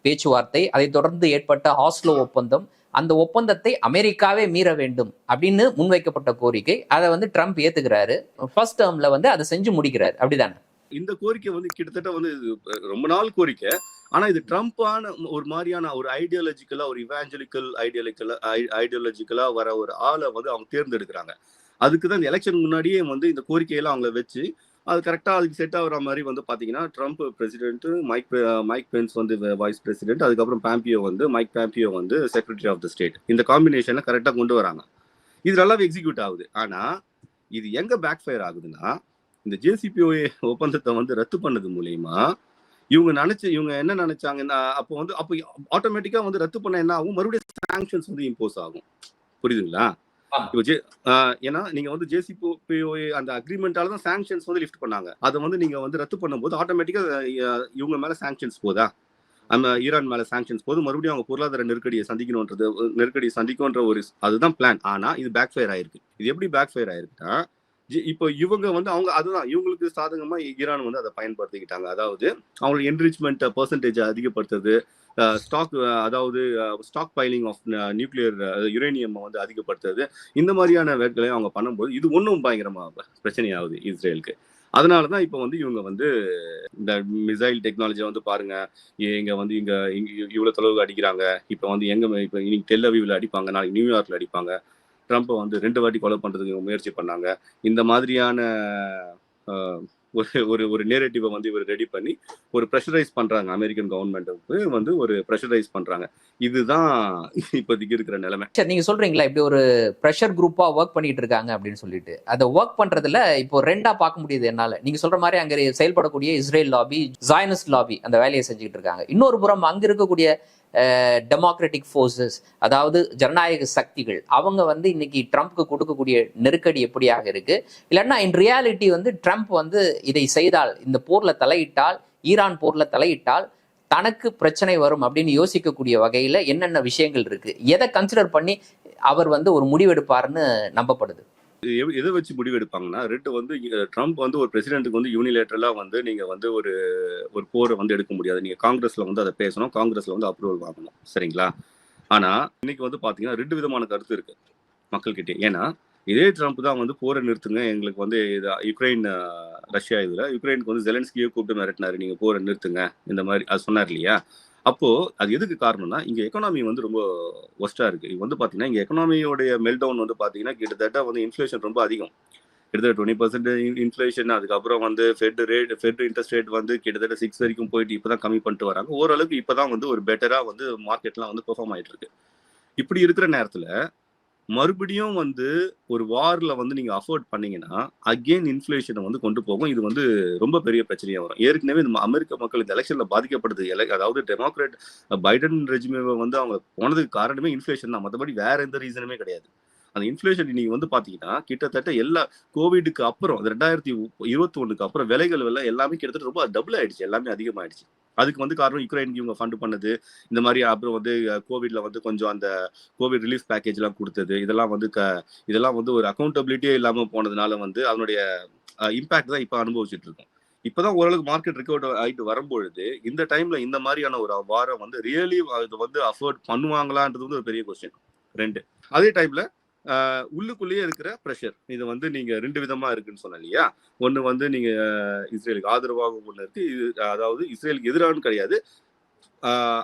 பேச்சுவார்த்தை அதை தொடர்ந்து ஏற்பட்ட ஆஸ்லோ ஒப்பந்தம் அந்த ஒப்பந்தத்தை அமெரிக்காவே மீற வேண்டும் அப்படின்னு முன்வைக்கப்பட்ட கோரிக்கை. அதை வந்து ட்ரம்ப் ஏத்துக்கிறாரு. ஃபர்ஸ்ட் டேர்ம்ல வந்து அதை செஞ்சு முடிக்கிறாரு. அப்படிதானே? இந்த கோரிக்கை வந்து கிட்டத்தட்ட வந்து இது ரொம்ப நாள் கோரிக்கை. ஆனா இது ட்ரம்ப்பான ஒரு மாதிரியான ஒரு ஐடியாலஜிக்கலா ஒரு இவாஞ்சலிக்கல் ஐடியாலிக்கலா ஐடியாலஜிக்கலா வர ஒரு ஆளை வந்து அவங்க தேர்ந்தெடுக்கிறாங்க. அதுக்கு தான் இந்த எலெக்ஷன் முன்னாடியே வந்து இந்த கோரிக்கையெல்லாம் அவங்கள வச்சு அது கரெக்டா அதுக்கு செட் ஆகுற மாதிரி வந்து பாத்தீங்கன்னா Trump president Mike Mike Pence வந்து வைஸ் பிரசிடென்ட் அதுக்கப்புறம் பாம்பியோ வந்து மைக் பாம்பியோ வந்து செக்ரட்டரி ஆஃப் த ஸ்டேட் இந்த காம்பினேஷன்ல கரெக்டா கொண்டு வராங்க. இது நல்லாவே எக்ஸிக்யூட் ஆகுது. ஆனா இது எங்க பேக் ஃபயர் ஆகுதுன்னா இந்த ஜேசிபிஓஏ ஒப்பந்தத்தை வந்து ரத்து பண்ணது மூலியமா இவங்க நினைச்சு இவங்க என்ன நினைச்சாங்கன்னா அப்போ வந்து அப்போ ஆட்டோமேட்டிக்கா வந்து ரத்து பண்ண என்ன ஆகும்? மறுபடியும் சாங்ஷன்ஸ் வந்து இம்போஸ் ஆகும். புரியுதுங்களா. இப்போ ஜே ஏன்னா நீங்க வந்து ஜேசிபிஓஏ அந்த அக்ரிமெண்டால தான் சாங்ஷன்ஸ் வந்து லிஃப்ட் பண்ணாங்க. அதை வந்து நீங்க வந்து ரத்து பண்ணும்போது ஆட்டோமேட்டிக்கா இவங்க மேல சாங்ஷன்ஸ் போதா? நம்ம ஈரான் மேல சாங்ஷன்ஸ் போது மறுபடியும் அவங்க பொருளாதார நெருக்கடியை சந்திக்கணுன்றது நெருக்கடியை சந்திக்கும்ன்ற ஒரு அதுதான் பிளான் ஆனா இது பேக் ஃபயர் ஆயிருக்கு. இது எப்படி பேக் ஃபயர் ஆயிருக்குன்னா இப்போ இவங்க வந்து அவங்க அதுதான். இவங்களுக்கு சாதகமா ஈரான் வந்து அதை பயன்படுத்திக்கிட்டாங்க. அதாவது அவங்களோட என்ரிச்மெண்ட் பர்சன்டேஜ் அதிகப்படுத்துறது ஸ்டாக் அதாவது stockpiling of nuclear uranium வந்து அதிகப்படுத்துறது. இந்த மாதிரியான வேலைகளை அவங்க பண்ணும்போது இது ஒன்றும் பயங்கரமா பிரச்சனையாகுது இஸ்ரேலுக்கு. அதனால தான் இப்போ வந்து இவங்க வந்து இந்த மிசைல் டெக்னாலஜியை வந்து பாருங்க. இங்கே இங்க வந்து இங்க இவ்வளோ இவ்வளவு தொலைவுக்கு அடிக்கிறாங்க. இப்போ வந்து எங்க இப்போ இன்னைக்கு டெல்லவிவ்ல அடிப்பாங்க நாளைக்கு நியூயார்க்ல அடிப்பாங்க. ட்ரம்ப்பை வந்து ரெண்டு வாட்டி கொலை பண்றதுக்கு முயற்சி பண்ணாங்க. இந்த மாதிரியான ஒரு ஒரு ஒரு நேரேட்டிவை வந்து இவர் ரெடி பண்ணி ஒரு ப்ரெஷரைஸ் பண்றாங்க. அமெரிக்கன் கவர்மெண்ட்டுக்கு வந்து ஒரு ப்ரெஷரைஸ் பண்றாங்க. இதுதான் இப்போதைக்கு இருக்கிற நிலைமை. சார் நீங்க சொல்றீங்களா? இப்படி ஒரு ப்ரெஷர் குரூப்பா ஒர்க் பண்ணிட்டு இருக்காங்க அப்படின்னு சொல்லிட்டு. அதை ஒர்க் பண்றதுல இப்போ ரெண்டா பார்க்க முடியுது என்னால். நீங்க சொல்ற மாதிரி அங்கே செயல்படக்கூடிய இஸ்ரேல் லாபி ஜாயினஸ் லாபி அந்த வேலையை செஞ்சுக்கிட்டு இருக்காங்க. இன்னொரு புறம் அங்க இருக்கக்கூடிய டெமோக்ராட்டிக் ஃபோர்ஸஸ் அதாவது ஜனநாயக சக்திகள் அவங்க வந்து இன்னைக்கு ட்ரம்ப்க்கு கொடுக்கக்கூடிய நெருக்கடி எப்படியாக இருக்கு? இல்லைன்னா இன் ரியாலிட்டி வந்து ட்ரம்ப் வந்து இதை செய்தால் இந்த போர்ல தலையிட்டால் ஈரான் போர்ல தலையிட்டால் தனக்கு பிரச்சனை வரும் அப்படின்னு யோசிக்கக்கூடிய வகையில என்னென்ன விஷயங்கள் இருக்கு? எதை கன்சிடர் பண்ணி அவர் வந்து ஒரு முடிவெடுப்பாருன்னு நம்பப்படுது? எதை வச்சு முடிவு எடுப்பாங்கன்னா ரெண்டு வந்து ட்ரம்ப் வந்து ஒரு பிரசிடென்ட்டுக்கு வந்து யூனிலேட்டரலாக வந்து நீங்கள் வந்து ஒரு ஒரு போரை வந்து எடுக்க முடியாது. நீங்கள் காங்கிரஸில் வந்து அதை பேசணும் காங்கிரஸில் வந்து அப்ரூவல் வாங்கணும். சரிங்களா? ஆனால் இன்னைக்கு வந்து பார்த்தீங்கன்னா ரெண்டு விதமான கருத்து இருக்கு மக்கள்கிட்டே. ஏன்னா இதே ட்ரம்ப் தான் வந்து போரை நிறுத்துங்க எங்களுக்கு வந்து இது யுக்ரைன் ரஷ்யா இதில் யுக்ரைனுக்கு வந்து ஜெலன்ஸ்கியே கூப்பிட்டு மிரட்டினாரு நீங்கள் போரை நிறுத்துங்க இந்த மாதிரி அது சொன்னார் இல்லையா? அப்போ அது எதுக்கு காரணம்னா இங்க எக்கனாமி வந்து ரொம்ப ஒஸ்டா இருக்கு. இது வந்து பாத்தீங்கன்னா இங்க எக்கனாமியோடைய மெல்டவுன் வந்து பாத்தீங்கன்னா கிட்டத்தட்ட வந்து இன்ஃபிளேஷன் ரொம்ப அதிகம். கிட்டத்தட்ட டுவெண்ட்டி பர்சன்ட் இன்ஃபிளேஷன் அதுக்கப்புறம் வந்து fed rate fed interest rate வந்து கிட்டத்தட்ட சிக்ஸ் வரைக்கும் போயிட்டு இப்போதான் கம்மி பண்ணிட்டு வராங்க. ஓரளவுக்கு இப்போதான் வந்து ஒரு பெட்டரா வந்து மார்க்கெட்லாம் வந்து பெர்ஃபார்ம் ஆயிட்டு இருக்கு. இப்படி இருக்கிற நேரத்துல மறுபடியும் வந்து ஒரு வாரில் வந்து நீங்கள் அஃபோர்ட் பண்ணீங்கன்னா அகெயின் இன்ஃப்ளேஷனை வந்து கொண்டு போகும். இது வந்து ரொம்ப பெரிய பிரச்சனையாக வரும். ஏற்கனவே இந்த அமெரிக்க மக்கள் இந்த எலெக்ஷனில் பாதிக்கப்படுது. ele- அதாவது டெமோக்ராட் பைடன் ரெஜிமே வந்து அவங்க போனதுக்கு காரணமே இன்ஃப்ளேஷன் தான். மற்றபடி வேற எந்த ரீசனுமே கிடையாது. அந்த இன்ஃப்ளேஷன் நீங்கள் வந்து பார்த்தீங்கன்னா கிட்டத்தட்ட எல்லா கோவிடுக்கு அப்புறம் ரெண்டாயிரத்தி இருபத்தி ஒன்றுக்கு அப்புறம் விலைகள் எல்லாம் எல்லாமே கிட்டத்தட்ட ரொம்ப டபுள் ஆயிடுச்சு. எல்லாமே அதிகமாயிடுச்சு. அதுக்கு வந்து காரணம் யுக்ரைனுக்கு இவங்க ஃபண்ட் பண்ணது. இந்த மாதிரி அப்புறம் வந்து கோவிட்ல வந்து கொஞ்சம் அந்த கோவிட் ரிலீஃப் பேக்கேஜ் எல்லாம் கொடுத்தது. இதெல்லாம் வந்து க இதெல்லாம் வந்து ஒரு அக்கௌண்டபிலிட்டியே இல்லாம போனதுனால வந்து அதனுடைய இம்பாக்ட் தான் இப்ப அனுபவிச்சுட்டு இருக்கோம். இப்பதான் ஓரளவுக்கு மார்க்கெட் ரிகவர் ஆகிட்டு வரும்பொழுது இந்த டைம்ல இந்த மாதிரியான ஒரு வாரம் வந்து ரியலி இது வந்து அஃபோர்ட் பண்ணுவாங்களான்றது வந்து ஒரு பெரிய கொஸ்டின் ரெண்டு. அதே டைம்ல உள்ளுக்குள்ளேயே இருக்கிற ப்ரெஷர் இது வந்து நீங்க ரெண்டு விதமா இருக்குன்னு சொன்ன இல்லையா? ஒன்னு வந்து நீங்க இஸ்ரேலுக்கு ஆதரவாக ஒன்று இருக்கு. இது அதாவது இஸ்ரேலுக்கு எதிரானு கிடையாது.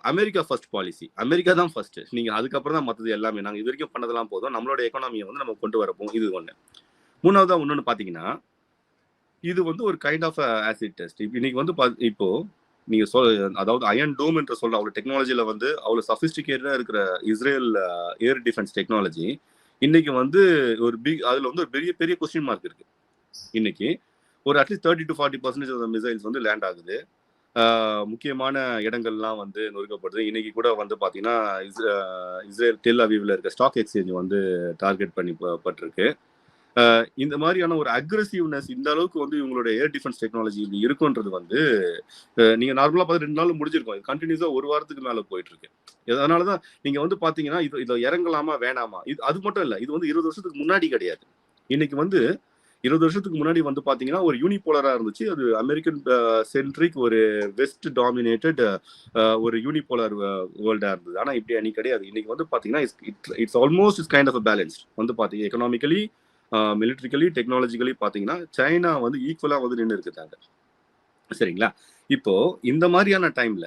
அமெரிக்கா ஃபர்ஸ்ட் பாலிசி அமெரிக்கா தான் ஃபர்ஸ்ட் நீங்க அதுக்கப்புறம் தான் மற்றது எல்லாமே. நாங்கள் இது வரைக்கும் பண்ணதெல்லாம் போதும். நம்மளோட எக்கனாமியை வந்து நம்ம கொண்டு வரப்போம். இது ஒன்று மூணாவதா இன்னொன்னு பார்த்தீங்கன்னா இது வந்து ஒரு கைண்ட் ஆஃப் ஆசிட் டெஸ்ட் இன்னைக்கு வந்து பா- இப்போ நீங்க சொல் அதாவது அயன் டோம் என்று சொல்ற அவ்வளோ டெக்னாலஜியில் வந்து அவ்வளோ சஃபிஸ்டிகேட்டடா இருக்கிற இஸ்ரேல் ஏர் டிஃபென்ஸ் டெக்னாலஜி இன்னைக்கு வந்து ஒரு பிக் அதுல வந்து ஒரு பெரிய பெரிய கொஸ்டின் மார்க் இருக்கு. இன்னைக்கு ஒரு at least thirty to forty percentage of missiles வந்து லேண்ட் ஆகுது. முக்கியமான இடங்கள்லாம் வந்து நொறுக்கப்படுது. இன்னைக்கு கூட வந்து பார்த்தீங்கன்னா இஸ்ரேல் டெல் அவிவில் இருக்க ஸ்டாக் எக்ஸ்சேஞ்ச் வந்து டார்கெட் பண்ணி பட்டிருக்கு. இந்த மாதிரியான ஒரு அக்ரஸிவ்னஸ் இந்த அளவுக்கு வந்து இவங்களோட ஏர் டிஃபென்ஸ் டெக்னாலஜி இப்படி இருக்குன்றது வந்து நீங்க நார்மலா பார்த்து ரெண்டு நாள் முடிஞ்சிருக்கும். இது கண்டினியூஸா ஒரு வாரத்துக்கு மேல போயிட்டு இருக்கு அதனாலதான் நீங்க வந்து பாத்தீங்கன்னா இது இதுல இறங்கலாமா வேணாமா? இது அது மட்டும் இல்ல இது வந்து இருபது வருஷத்துக்கு முன்னாடி கிடையாது. இன்னைக்கு வந்து இருபது வருஷத்துக்கு முன்னாடி வந்து பாத்தீங்கன்னா ஒரு யூனிபோலரா இருந்துச்சு. அது அமெரிக்கன் சென்ட்ரிக் ஒரு வெஸ்ட் டாமினேட்டட் ஒரு யூனிபோலர் வேர்ல்டா இருந்தது. ஆனா இப்படி அன்னைக்கு கிடையாது. இன்னைக்கு வந்து பாத்தீங்கன்னா it's almost is kind of balanced வந்து பாத்தீங்கன்னா எக்கனாமிக்கலி மிலிட்ரிக்கலி டெக்னாலஜிக்கலி பார்த்தீங்கன்னா சைனா வந்து ஈக்குவலாக வந்து நின்று இருக்கிறாங்க சரிங்களா? இப்போ இந்த மாதிரியான டைம்ல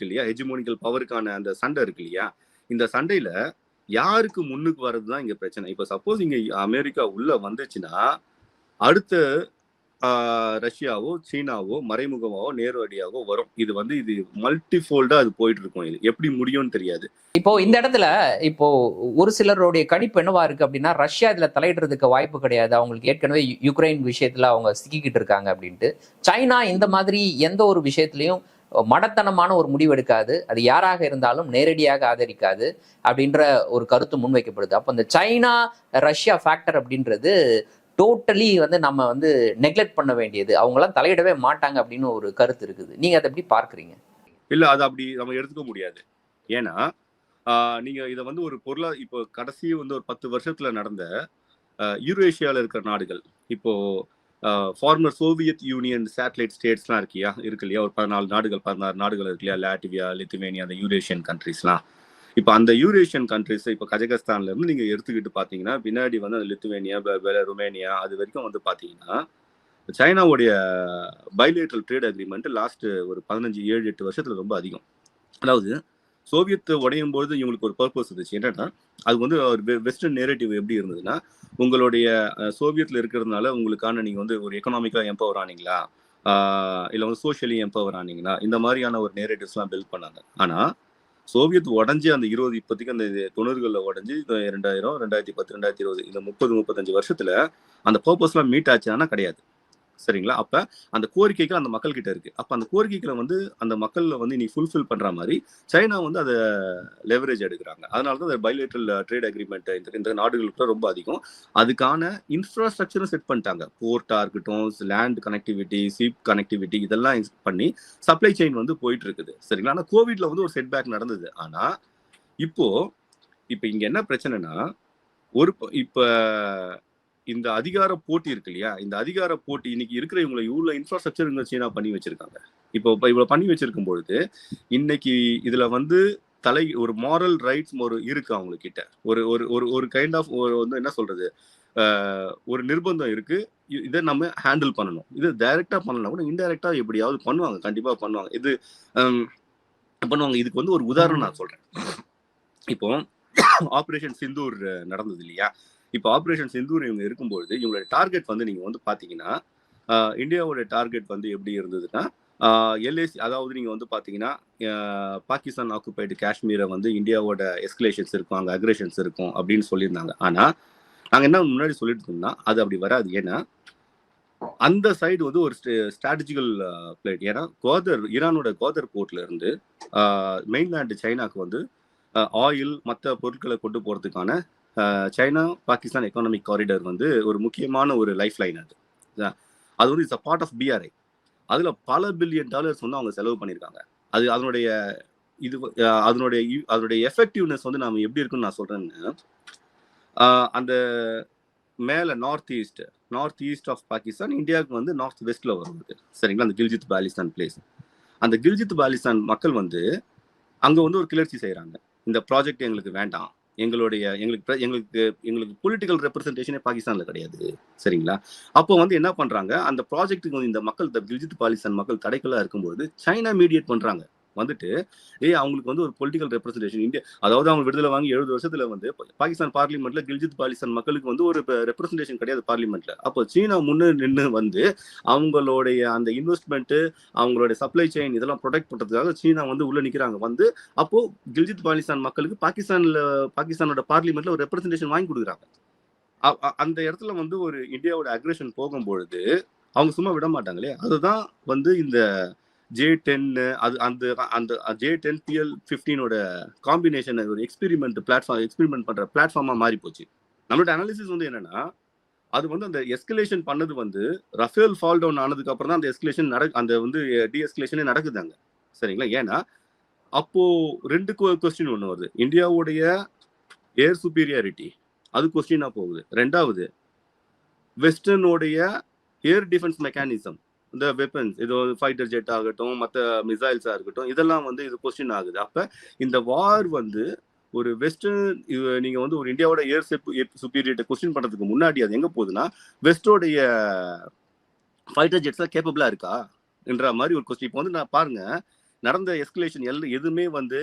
இல்லையா? ஹெஜிமோனிக்கல் பவருக்கான அந்த சண்டை இருக்கு இல்லையா? இந்த சண்டையில யாருக்கு முன்னுக்கு வர்றது தான் இங்க பிரச்சனை? இப்போ சப்போஸ் இங்க அமெரிக்கா உள்ள வந்துச்சுன்னா அடுத்த ரஷ்யாவோ சீனாவோ மறைமுகமாவோ நேரடியாகவோ வரும். இது வந்து இது மல்டிஃபோல்டா அது போயிட்டு இருக்கும் இது. எப்படி முடியும்னு தெரியாது. இப்போ இந்த இடத்துல இப்போ ஒரு சிலருடைய கணிப்பு என்னவா இருக்கு அப்படின்னா ரஷ்யா இதுல தலையிடுறதுக்கு வாய்ப்பு கிடையாது. அவங்களுக்கு ஏற்கனவே யுக்ரைன் விஷயத்துல அவங்க சிக்கிக்கிட்டு இருக்காங்க அப்படின்ட்டு. சைனா இந்த மாதிரி எந்த ஒரு விஷயத்திலையும் மடத்தனமான ஒரு முடிவு எடுக்காது. அது யாராக இருந்தாலும் நேரடியாக ஆதரிக்காது அப்படின்ற ஒரு கருத்து முன்வைக்கப்படுது. அப்போ இந்த சைனா ரஷ்யா ஃபேக்டர் அப்படின்றது டோட்டலி வந்து நம்ம வந்து நெக்லெக்ட் பண்ண வேண்டியது. அவங்களாம் தலையிடவே மாட்டாங்க அப்படின்னு ஒரு கருத்து இருக்குது. நீங்கள் அதை எப்படி பார்க்குறீங்க? இல்லை அது அப்படி நம்ம எடுத்துக்க முடியாது. ஏன்னா நீங்கள் இதை வந்து ஒரு பொருளா இப்போ கடைசி வந்து ஒரு பத்து வருஷத்தில் நடந்த யூரேஷியாவில் இருக்கிற நாடுகள். இப்போது ஃபார்மர் சோவியத் யூனியன் சேட்டலைட் ஸ்டேட்ஸ்லாம் இருக்கியா? இருக்கு இல்லையா? ஒரு பதினாலு நாடுகள் பதினாறு நாடுகள் இருக்கு இல்லையா? லாட்வியா லித்துவேனியா அந்த யூரேஷியன் கண்ட்ரிஸ்லாம் இப்போ அந்த யூரேஷியன் கண்ட்ரிஸ் இப்போ கஜகஸ்தான்ல இருந்து நீங்க எடுத்துக்கிட்டு பாத்தீங்கன்னா பின்னாடி வந்து அந்த லித்துவேனியா ருமேனியா அது வரைக்கும் வந்து பாத்தீங்கன்னா சைனாவுடைய பைலேட்ரல் ட்ரேட் அக்ரிமெண்ட் லாஸ்ட் ஒரு பதினஞ்சு ஏழு எட்டு வருஷத்துல ரொம்ப அதிகம். அதாவது சோவியத் உடையும் பொழுது இவங்களுக்கு ஒரு பர்பஸ் இருந்துச்சு. என்னன்னா அது வந்து ஒரு வெஸ்டர்ன் நேரேட்டிவ் எப்படி இருந்ததுன்னா உங்களுடைய சோவியத்தில் இருக்கிறதுனால உங்களுக்கான நீங்கள் வந்து ஒரு எக்கனாமிக்காக எம்பவர் ஆனீங்களா? இல்லை வந்து சோஷியலி எம்பவர் ஆனீங்களா? இந்த மாதிரியான ஒரு நேரேட்டிவ்ஸ்லாம் பில்ட் பண்ணாங்க. ஆனால் சோவியத் உடஞ்சி அந்த இருபது இப்போதைக்கு அந்த தொண்ணூறுகளில் உடஞ்சி ரெண்டாயிரம் ரெண்டாயிரத்தி பத்து ரெண்டாயிரத்தி இருபது இந்த முப்பது முப்பத்தஞ்சு வருஷத்துல அந்த பர்பஸ்லாம் மீட் ஆச்சுன்னா கிடையாது. சரிங்களா? அப்ப அந்த கோரிக்கைகள் அந்த மக்கள் கிட்ட இருக்கு. அப்ப அந்த கோரிக்கைகளை வந்து அந்த மக்களில் வந்து நீ ஃபுல்ஃபில் பண்ற மாதிரி சைனா வந்து அதை லெவரேஜ் எடுக்கிறாங்க. அதனால தான் அந்த பைலேட்ரல் ட்ரேட் அக்ரிமெண்ட் இந்த இந்த நாடுகளுக்கு ரொம்ப அதிகம். அதுக்கான இன்ஃப்ராஸ்ட்ரக்சரும் செட் பண்ணிட்டாங்க. போர்ட்டா இருக்கட்டும் லேண்ட் கனெக்டிவிட்டி சீப் கனெக்டிவிட்டி இதெல்லாம் பண்ணி சப்ளை செயின் வந்து போயிட்டு இருக்குது சரிங்களா? ஆனா கோவிட்ல வந்து ஒரு செட்பேக் நடந்தது. ஆனா இப்போ இப்ப இங்க என்ன பிரச்சனைனா ஒரு இப்போ இப்ப இந்த அதிகார போட்டி இருக்கு இல்லையா? இந்த அதிகார போட்டி இன்னைக்கு இருக்கிற இவங்களை இவ்வளவு இன்ஃப்ராஸ்ட்ரக்சர் இந்த சீனா பண்ணி வச்சிருக்காங்க. இப்போ இப்போ இவ்வளவு பண்ணி வச்சிருக்கும் பொழுது இன்னைக்கு இதுல வந்து தலை ஒரு மாரல் ரைட்ஸ் ஒரு இருக்கு அவங்ககிட்ட. ஒரு ஒரு ஒரு ஒரு கைண்ட் ஆஃப் ஒரு வந்து என்ன சொல்றது? ஒரு நிர்பந்தம் இருக்கு. இதை நம்ம ஹேண்டில் பண்ணணும். இது டைரக்டா பண்ணலாம் கூட இன்டைரக்டா எப்படியாவது பண்ணுவாங்க. கண்டிப்பா பண்ணுவாங்க. இது பண்ணுவாங்க. இதுக்கு வந்து ஒரு உதாரணம் நான் சொல்றேன். இப்போ ஆபரேஷன் சிந்தூர் நடந்தது இல்லையா? இப்போ ஆபரேஷன் சிந்தூர் இவங்க இருக்கும்பொழுது இவங்களோட டார்கெட் வந்து நீங்க வந்து பாத்தீங்கன்னா ஆஹ் இந்தியாவோட டார்கெட் வந்து எப்படி இருந்ததுன்னா எல்ஏசி அதாவது நீங்க வந்து பாத்தீங்கன்னா பாகிஸ்தான் ஆக்குபைடு காஷ்மீரை வந்து இந்தியாவோட எஸ்கலேஷன்ஸ் இருக்கும் அங்க அக்ரேஷன்ஸ் இருக்கும் அப்படின்னு சொல்லியிருந்தாங்க. ஆனா நாங்க என்ன முன்னாடி சொல்லிட்டு இருந்தோம்னா அது அப்படி வராது. ஏன்னா அந்த சைடு வந்து ஒரு ஸ்ட்ராட்டஜிக்கல் பிளேட் ஏன்னா கோதர் ஈரானோட கோதர் போர்ட்ல இருந்து மெயின்லேண்டு சைனாக்கு வந்து ஆயில் மற்ற பொருட்களை கொண்டு போறதுக்கான சைனா பாகிஸ்தான் எக்கானமிக் காரிடர் வந்து ஒரு முக்கியமான ஒரு லைஃப் லைன் அது அது வந்து it's a part of BRI அதில் பல பில்லியன் டாலர்ஸ் வந்து அவங்க செலவு பண்ணியிருக்காங்க. அது அதனுடைய இது அதனுடைய அதனுடைய எஃபெக்டிவ்னஸ் வந்து நாம் எப்படி இருக்குன்னு நான் சொல்கிறேன்னு அந்த மேலே north east north east of Pakistan இந்தியாவுக்கு வந்து நார்த் வெஸ்ட்ல வருது சரிங்களா? அந்த கில்ஜித் பாலிஸ்தான் பிளேஸ் அந்த கில்ஜித் பாலிஸ்தான் மக்கள் வந்து அங்கே வந்து ஒரு கிளர்ச்சி செய்கிறாங்க இந்த ப்ராஜெக்ட் எங்களுக்கு வேண்டாம். எங்களுடைய எங்களுக்கு எங்களுக்கு எங்களுக்கு பொலிட்டிக்கல் ரெப்ரஸன்டேஷனே பாகிஸ்தானில் கிடையாது. சரிங்களா? அப்போ வந்து என்ன பண்ணுறாங்க அந்த ப்ராஜெக்ட்டுக்கு வந்து இந்த மக்கள் இந்த கில்ஜித் பாலிஸ்தான் மக்கள் தடைக்கலா இருக்கும்போது சைனா மீடியேட் பண்ணுறாங்க வந்துட்டு ஏய் அவங்களுக்கு வந்து ஒரு பொலிட்டிக்கல் ரெப்ரஸன்டேஷன் இந்தியா அதாவது அவங்க விடுதலை வாங்கி எழுபது வருஷத்துல வந்து பாகிஸ்தான் பார்லிமெண்ட்ல கில்ஜித் பாலிஸ்தான் மக்களுக்கு வந்து ஒரு ரெப்ரஸன்டேஷன் கிடையாது பார்லிமெண்ட்ல அப்போ சீனா முன்னு நின்று வந்து அவங்களுடைய அந்த இன்வெஸ்ட்மெண்ட் அவங்களுடைய சப்ளை செயின் இதெல்லாம் ப்ரொடெக்ட் பண்றதுக்காக சீனா வந்து உள்ள நிக்கிறாங்க. வந்து அப்போ கில்ஜித் பாலிஸ்தான் மக்களுக்கு பாகிஸ்தான்ல பாகிஸ்தானோட பார்லிமெண்ட்ல ஒரு ரெப்ரஸன்டேஷன் வாங்கி கொடுக்குறாங்க. அந்த இடத்துல வந்து ஒரு இந்தியாவோட அக்ரேஷன் போகும்பொழுது அவங்க சும்மா விட மாட்டாங்களே அதுதான் வந்து இந்த ஜே டென் அது அந்த அந்த ஜே டென் பிஎல் ஃபிஃப்டீனோட காம்பினேஷன் ஒரு எக்ஸ்பெரிமெண்ட் பிளாட்ஃபார்ம் எக்ஸ்பெரிமெண்ட் பண்ற பிளாட்ஃபார்மா மாறி போச்சு. நம்மளோட அனாலிசிஸ் வந்து என்னன்னா அது வந்து அந்த எஸ்கலேஷன் பண்ணது வந்து ரஃபேல் ஃபால் டவுன் ஆனதுக்கு அப்புறம் தான் அந்த எஸ்கலேஷன் நட அந்த வந்து டிஎஸ்கலேஷனே நடக்குதாங்க சரிங்களா? ஏன்னா அப்போ ரெண்டு கொஸ்டின் ஒன்று வருது. இந்தியாவுடைய ஏர் சுப்பீரியாரிட்டி அது கொஸ்டினா போகுது. ரெண்டாவது வெஸ்டர்னோடைய ஏர் டிஃபென்ஸ் மெக்கானிசம் இந்த வெப்பன்ஸ் இது ஃபைட்டர் ஜெட் ஆகட்டும் மற்ற மிசைல்ஸாக இருக்கட்டும் இதெல்லாம் வந்து இது கொஸ்டின் ஆகுது. அப்போ இந்த வார் வந்து ஒரு வெஸ்டர்ன் நீங்கள் வந்து ஒரு இந்தியாவோட ஏர் சுப்பீரியட்டை கொஸ்டின் பண்ணுறதுக்கு முன்னாடி அது எங்கே போகுதுன்னா வெஸ்டோடைய ஃபைட்டர் ஜெட்ஸ்லாம் கேப்பபிளாக இருக்கா? என்ற மாதிரி ஒரு கொஸ்டின் இப்போ வந்து நான் பாருங்க நடந்த எஸ்கலேஷன் எல்லாம் எதுவுமே வந்து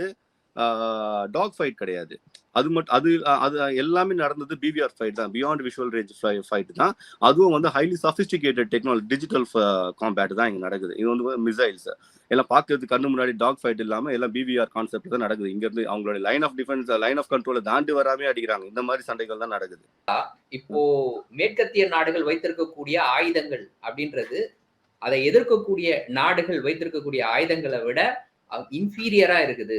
டாக் ஃபைட் கிடையாது. அது மட்டும் அது அது எல்லாமே நடந்தது பிவிஆர் ஃபைட் தான். பியாண்ட் விஷுவல் ரேஞ்ச் ஃபைட் தான். அதுவும் வந்து highly sophisticated technology digital combat தான் இங்கே நடக்குது. இது வந்து மிசைல்ஸ் எல்லாம் பார்க்கறது கண்ணு முன்னாடி டாக் ஃபைட் இல்லாமல் எல்லாம் பிவிஆர் கான்செப்ட் தான் நடக்குது. இங்கேருந்து அவங்களோட line of defence line of கண்ட்ரோலை தாண்டி வராமே அடிக்கிறாங்க. இந்த மாதிரி சண்டைகள் தான் நடக்குது. இப்போ மேற்கத்திய நாடுகள் வைத்திருக்கக்கூடிய ஆயுதங்கள் அப்படின்றது அதை எதிர்க்கக்கூடிய நாடுகள் வைத்திருக்கக்கூடிய ஆயுதங்களை விட இன்ஃபீரியரா இருக்குது.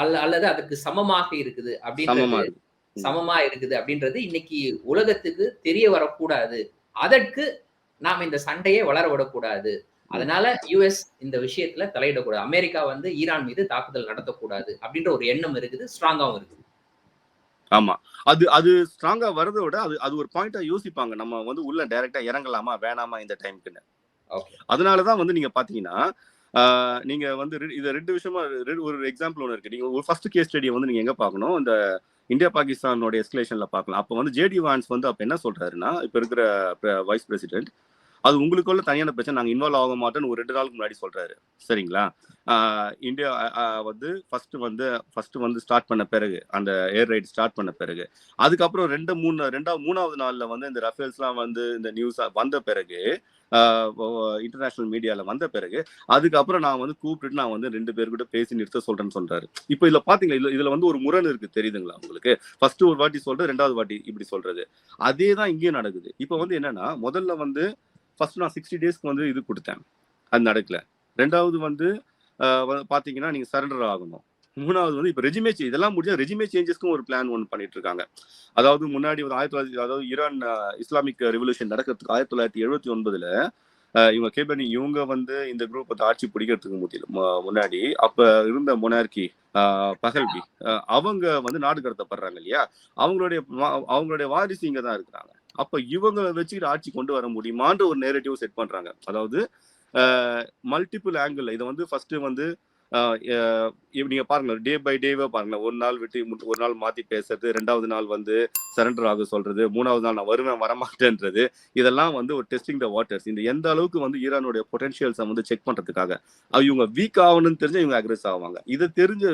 அல்ல அல்லது அதுக்கு சமமாக இருக்குது அப்படின்றது சமமா இருக்குது அப்படின்றது இன்னைக்கு உலகத்துக்கு தெரிய வரக்கூடாது. அதற்கு நாம் இந்த சண்டையை வளர விடக்கூடாது. அதனால யுஎஸ் இந்த விஷயத்துல தலையிடக்கூடாது. அமெரிக்கா வந்து ஈரான் மீது தாக்குதல் நடத்தக்கூடாது அப்படின்ற ஒரு எண்ணம் இருக்குது ஸ்ட்ராங்காவும் இருக்குது. ஆமா. அது அது ஸ்ட்ராங்கா வரதை விட அது அது ஒரு பாயிண்டா யோசிப்பாங்க. நம்ம வந்து உள்ள டைரக்டா இறங்கலாமா வேணாமா இந்த டைம்க்குன்னு அதனாலதான் வந்து நீங்க பாத்தீங்கன்னா நீங்க வந்து இது ரெண்டு விஷயமா ஒரு எக்ஸாம்பிள் ஒன்று இருக்கு. நீங்க ஒரு ஃபர்ஸ்ட் கேஸ் ஸ்டடியை வந்து நீங்க எங்க பார்க்கணும்? இந்த இந்தியா பாகிஸ்தானோட எஸ்கலேஷன்ல பார்க்கலாம். அப்போ வந்து ஜேடி வான்ஸ் வந்து அப்ப என்ன சொல்றாருன்னா இப்ப இருக்கிற வைஸ் பிரசிடென்ட் அது உங்களுக்குள்ள தனியான பிரச்சனை. நாங்க இன்வால்வ் ஆக மாட்டோம்னு ஒரு ரெண்டு நாளுக்கு முன்னாடி சொல்றாரு. சரிங்களா? இந்தியா வந்து ஃபர்ஸ்ட் வந்து ஃபர்ஸ்ட் வந்து ஸ்டார்ட் பண்ண பிறகு அந்த ஏர் ரைட் ஸ்டார்ட் பண்ண பிறகு அதுக்கப்புறம் ரெண்டு மூணு ரெண்டாவது மூணாவது நாள்ல வந்து இந்த ரஃபேல்ஸ்லாம் வந்து இந்த நியூஸ் வந்த பிறகு இன்டர்நேஷனல் மீடியால வந்த பிறகு அதுக்கப்புறம் நான் வந்து கூப்பிட்டு நான் வந்து ரெண்டு பேர்கிட்ட பேசி நிறுத்த சொல்றேன்னு சொல்றாரு. இப்போ இதுல பாத்தீங்களா? இதுல இதுல வந்து ஒரு முரண் இருக்கு. தெரியுதுங்களா உங்களுக்கு? ஃபர்ஸ்ட் ஒரு வாட்டி சொல்றது ரெண்டாவது வாட்டி இப்படி சொல்றது. அதே தான் இங்கேயும் நடக்குது. இப்போ வந்து என்னன்னா முதல்ல வந்து ஃபர்ஸ்ட் நான் சிக்ஸ்டி டேஸ்க்கு வந்து இது கொடுத்தேன். அது நடக்கல. ரெண்டாவது வந்து பார்த்தீங்கன்னா நீங்கள் சரண்டர் ஆகணும். மூணாவது வந்து இப்போ ரெஜிமே இதெல்லாம் முடிஞ்சா ரெஜிமே சேஞ்சஸ்க்கும் ஒரு பிளான் ஒன்று பண்ணிட்டு இருக்காங்க அதாவது முன்னாடி ஒரு ஆயிரத்தி தொள்ளாயிரத்தி அதாவது ஈரான் இஸ்லாமிக் ரெவல்யூஷன் நடக்கிறதுக்கு ஆயிரத்தி தொள்ளாயிரத்தி எழுபத்தி ஒன்பதுல இவங்க கேபனி இவங்க வந்து இந்த குரூப் வந்து ஆட்சி பிடிக்கிறதுக்கு முத்தி- முன்னாடி அப்ப இருந்த மொனார்கி பகல்வி அவங்க வந்து நாடு கடத்தப்படுறாங்க இல்லையா? அவங்களுடைய அவங்களுடைய வாரிசு இங்க தான் இருக்கிறாங்க. அப்ப இவங்களை வச்சுக்கிட்டு ஆட்சி கொண்டு வர முடியுமான்ற ஒரு நேரட்டிவ் செட் பண்றாங்க. அதாவது மல்டிபிள் ஆங்கிள் இதை வந்து ஃபர்ஸ்ட் வந்து நீங்க பாருங்க டே பை டேவே பாருங்க. ஒரு நாள் விட்டு ஒரு நாள் மாத்தி பேசுறது ரெண்டாவது நாள் வந்து சரண்டர் ஆக சொல்றது மூணாவது நாள் நான் வருவேன் வரமாட்டேன்றது இதெல்லாம் வந்து ஒரு டெஸ்டிங் த வாட்டர்ஸ் இந்த எந்த அளவுக்கு வந்து ஈரானுடைய பொட்டன்ஷியல்ஸை வந்து செக் பண்றதுக்காக. இவங்க வீக் ஆகணும்னு தெரிஞ்சு இவங்க அக்ரெஸ் ஆவாங்க. இதை தெரிஞ்ச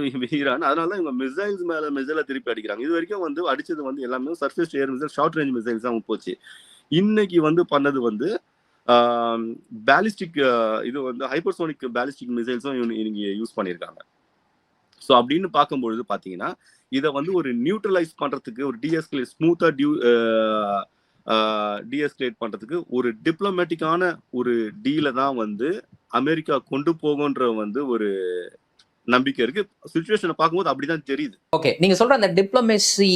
ஈரான் அதனால இவங்க மிசைல்ஸ் மேல மிசைல திருப்பி அடிக்கிறாங்க. இது வரைக்கும் வந்து அடிச்சது வந்து எல்லாமே surface air missile short range missiles தான் போச்சு. இன்னைக்கு வந்து பண்ணது வந்து பேலிஸ்டிக் இது வந்து ஹைப்பர்சோனிக் பேலிஸ்டிக் மிசைல்ஸும் இவங்க யூஸ் பண்ணியிருக்காங்க. ஸோ அப்படின்னு பார்க்கும்பொழுது பார்த்தீங்கன்னா இதை வந்து ஒரு நியூட்ரலைஸ் பண்ணுறதுக்கு ஒரு டிஎஸ்கலேட் ஸ்மூத்தாக டியூ டிஎஸ்கலேட் பண்ணுறதுக்கு ஒரு டிப்ளமேட்டிக்கான ஒரு டீலை தான் வந்து அமெரிக்கா கொண்டு போகுன்ற வந்து ஒரு நம்பிக்கை இருக்கு. சுச்சுவேஷனை பார்க்கும்போது அப்படிதான் தெரியுது. ஓகே நீங்க சொல்ற அந்த டிப்ளமேசி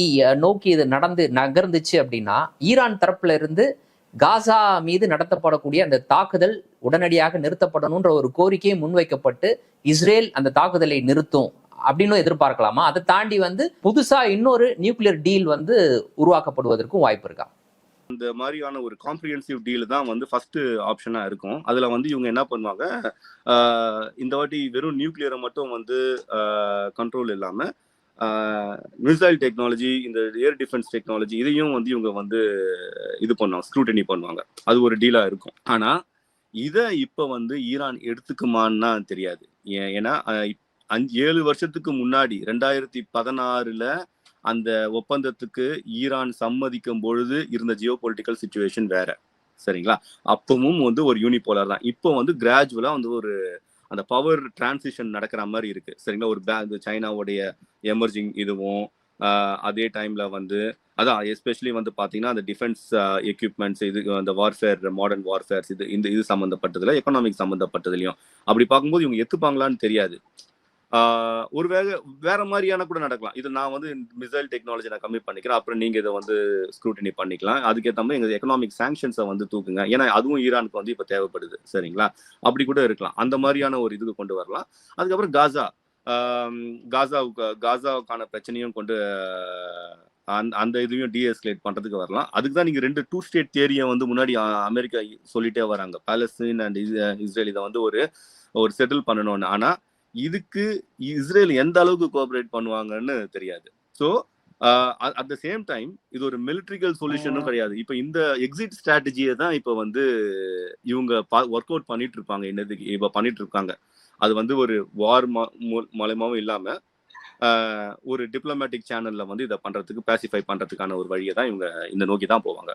நோக்கி இது நடந்து நகர்ந்துச்சு அப்படின்னா ஈரான் தரப்புல இருந்து காசா மீது நடத்தப்படக்கூடிய அந்த தாக்குதல் உடனடியாக நிறுத்தப்படணுன்ற ஒரு கோரிக்கை முன்வைக்கப்பட்டு இஸ்ரேல் அந்த தாக்குதலை நிறுத்தும் அப்படின்னு எதிர்பார்க்கலாமா? அதை தாண்டி வந்து புதுசா இன்னொரு நியூக்ளியர் டீல் வந்து உருவாக்கப்படுவதற்கும் வாய்ப்பு இருக்கா? இந்த மாதிரியான ஒரு காம்ப்ரிஹென்சிவ் டீல் தான் வந்து ஃபர்ஸ்ட் ஆப்ஷனாக இருக்கும். அதில் வந்து இவங்க என்ன பண்ணுவாங்க? இந்த வாட்டி வெறும் நியூக்ளியரை மட்டும் வந்து கண்ட்ரோல் இல்லாமல் மிசைல் டெக்னாலஜி இந்த ஏர் டிஃபென்ஸ் டெக்னாலஜி இதையும் வந்து இவங்க வந்து இது பண்ணுவாங்க ஸ்க்ரூட்டனி பண்ணுவாங்க. அது ஒரு டீலாக இருக்கும். ஆனால் இதை இப்போ வந்து ஈரான் எடுத்துக்குமான்னா தெரியாது. ஏன்னா அஞ்சு ஏழு வருஷத்துக்கு முன்னாடி ரெண்டாயிரத்தி பதினாறுல அந்த ஒப்பந்தத்துக்கு ஈரான் சம்மதிக்கும் பொழுது இருந்த ஜியோ பொலிட்டிக்கல் சுச்சுவேஷன் வேற. சரிங்களா? அப்பவும் வந்து ஒரு யூனிபோலார் தான். இப்போ வந்து கிராஜுவலா வந்து ஒரு அந்த பவர் டிரான்சிஷன் நடக்கிற மாதிரி இருக்கு. சரிங்களா? ஒரு பே- சைனாவுடைய எமர்ஜிங் இதுவும் அதே டைம்ல வந்து அதான் எஸ்பெஷலி வந்து பார்த்தீங்கன்னா அந்த டிஃபென்ஸ் எக்யூப்மெண்ட்ஸ் இது அந்த வார்ஃபேர் மாடர்ன் வார்ஃபேர்ஸ் இது இந்த இது சம்மந்தப்பட்டதுல எக்கனாமிக் சம்மந்தப்பட்டதுலையும் அப்படி பார்க்கும்போது இவங்க எத்துப்பாங்களான்னு தெரியாது. ஒரு வேக வேற மாதிரியான கூட நடக்கலாம். இது நான் வந்து மிசைல் டெக்னாலஜி நான் கம்மி பண்ணிக்கிறேன். அப்புறம் நீங்க இதை வந்து ஸ்க்ரூட்டினி பண்ணிக்கலாம். அதுக்கேற்ற மாதிரி எங்க எக்கனாமிக் சாங்ஷன்ஸை வந்து தூக்குங்க. ஏன்னா அதுவும் ஈரானுக்கு வந்து இப்போ தேவைப்படுது. சரிங்களா? அப்படி கூட இருக்கலாம். அந்த மாதிரியான ஒரு இதுக்கு கொண்டு வரலாம். அதுக்கப்புறம் காசா. காசாவுக்கு காசாவுக்கான பிரச்சனையும் கொண்டு அந்த அந்த இதையும் டிஎஸ்கலேட் பண்றதுக்கு வரலாம். அதுக்கு தான் நீங்க ரெண்டு டூ ஸ்டேட் தியரியை வந்து முன்னாடி அமெரிக்கா சொல்லிட்டே வராங்க. பாலஸ்தீன் அண்ட் இஸ்ரேல் இதை வந்து ஒரு ஒரு செட்டில் பண்ணணும்னு. ஆனா இதுக்கு இஸ்ரேல் எந்த அளவுக்கு கோஆபரேட் பண்ணுவாங்கன்னு தெரியாது. So at the same time இது ஒரு மிலிட்ரிக்கல் சொல்யூஷனும் கிடையாது. இப்போ இந்த எக்ஸிட் ஸ்ட்ராட்டஜியை தான் இப்போ வந்து இவங்க ஒர்க் அவுட் பண்ணிட்டு இருப்பாங்க என்னதுக்கு இப்போ பண்ணிட்டு இருக்காங்க அது வந்து ஒரு வார் மூலயமாவும் இல்லாம ஒரு டிப்ளமேட்டிக் சேனல்ல வந்து இதை பண்றதுக்கு பேசிஃபை பண்றதுக்கான ஒரு வழியை தான் இவங்க இந்த நோக்கி தான் போவாங்க.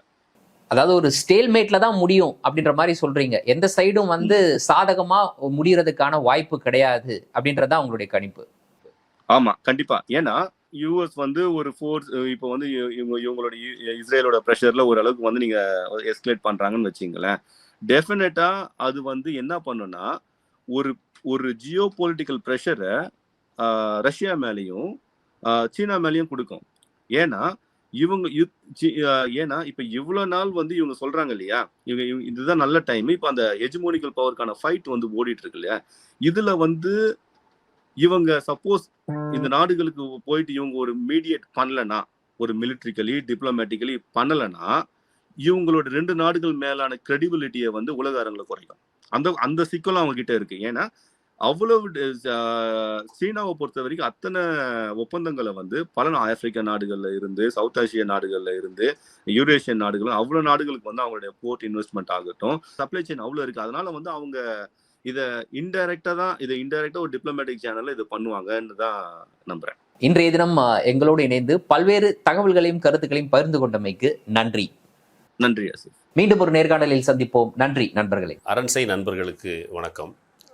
அதாவது ஒரு ஸ்டேல்மேட்ல தான் முடியும் அப்படின்ற மாதிரி சொல்றீங்க. எந்த சைடும் வந்து சாதகமா முடியறதுக்கான வாய்ப்பு கிடையாது அப்படின்றதா உங்களுடைய கணிப்பு. ஆமா கண்டிப்பா. ஏன்னா யூஎஸ் வந்து ஒரு ஃபோர்ஸ் இப்போ வந்து இவங்க இவங்களோட இ- இஸ்ரேலோட ப்ரெஷர்ல ஓரளவுக்கு வந்து நீங்க எஸ்கலேட் பண்றாங்கன்னு வச்சுங்களேன். டெஃபினட்டா அது வந்து என்ன பண்ணுன்னா ஒரு ஒரு ஜியோ பொலிட்டிக்கல் ப்ரெஷரை ரஷ்யா மேலேயும் சீனா மேலேயும் கொடுக்கும். ஏன்னா இவங்க ஏன்னா இப்ப இவ்வளவு நாள் வந்து இவங்க சொல்றாங்க இல்லையா? இவங்க இவங்க- இதுதான் நல்ல டைம் இப்ப அந்த எஜுமோனிக்கல் பவருக்கான ஃபைட் வந்து ஓடிட்டு இருக்கு இல்லையா? இதுல வந்து இவங்க சப்போஸ் இந்த நாடுகளுக்கு போயிட்டு இவங்க ஒரு மீடியேட் பண்ணலனா ஒரு மிலிட்ரிக்கலி டிப்ளமேட்டிக்கலி பண்ணலனா இவங்களோட ரெண்டு நாடுகள் மேலான கிரெடிபிலிட்டியை வந்து உலக அரங்கில் குறைக்கும். அந்த அந்த சிக்கலும் அவங்க கிட்ட இருக்கு. ஏன்னா அவ்வளவு சீனாவை பொறுத்த வரைக்கும் அத்தனை ஒப்பந்தங்களை வந்து பல ஆப்பிரிக்க நாடுகள்ல இருந்து சவுத் ஆசிய நாடுகள்ல இருந்து யூரேஷியன் நாடுகள் அவ்வளவு நாடுகளுக்கு வந்து அவங்களுடைய போர்ட் இன்வெஸ்ட்மெண்ட் ஆகட்டும் சப்ளை செயின் அவ்வளவு இருக்கு. அதனால வந்து அவங்க இத இன்டைரக்டா தான் இதை இன்டைரக்டா ஒரு டிப்ளமேட்டிக் சேனல்ல இது பண்ணுவாங்கன்னு தான் நம்புறேன். இன்றைய தினம் எங்களோடு இணைந்து பல்வேறு தகவல்களையும் கருத்துக்களையும் பகிர்ந்து கொண்டமைக்கு நன்றி. நன்றி அசிஃப் மீண்டும் ஒரு நேர்காணலில் சந்திப்போம். நன்றி நண்பர்களே. அரண்சை நண்பர்களுக்கு வணக்கம்.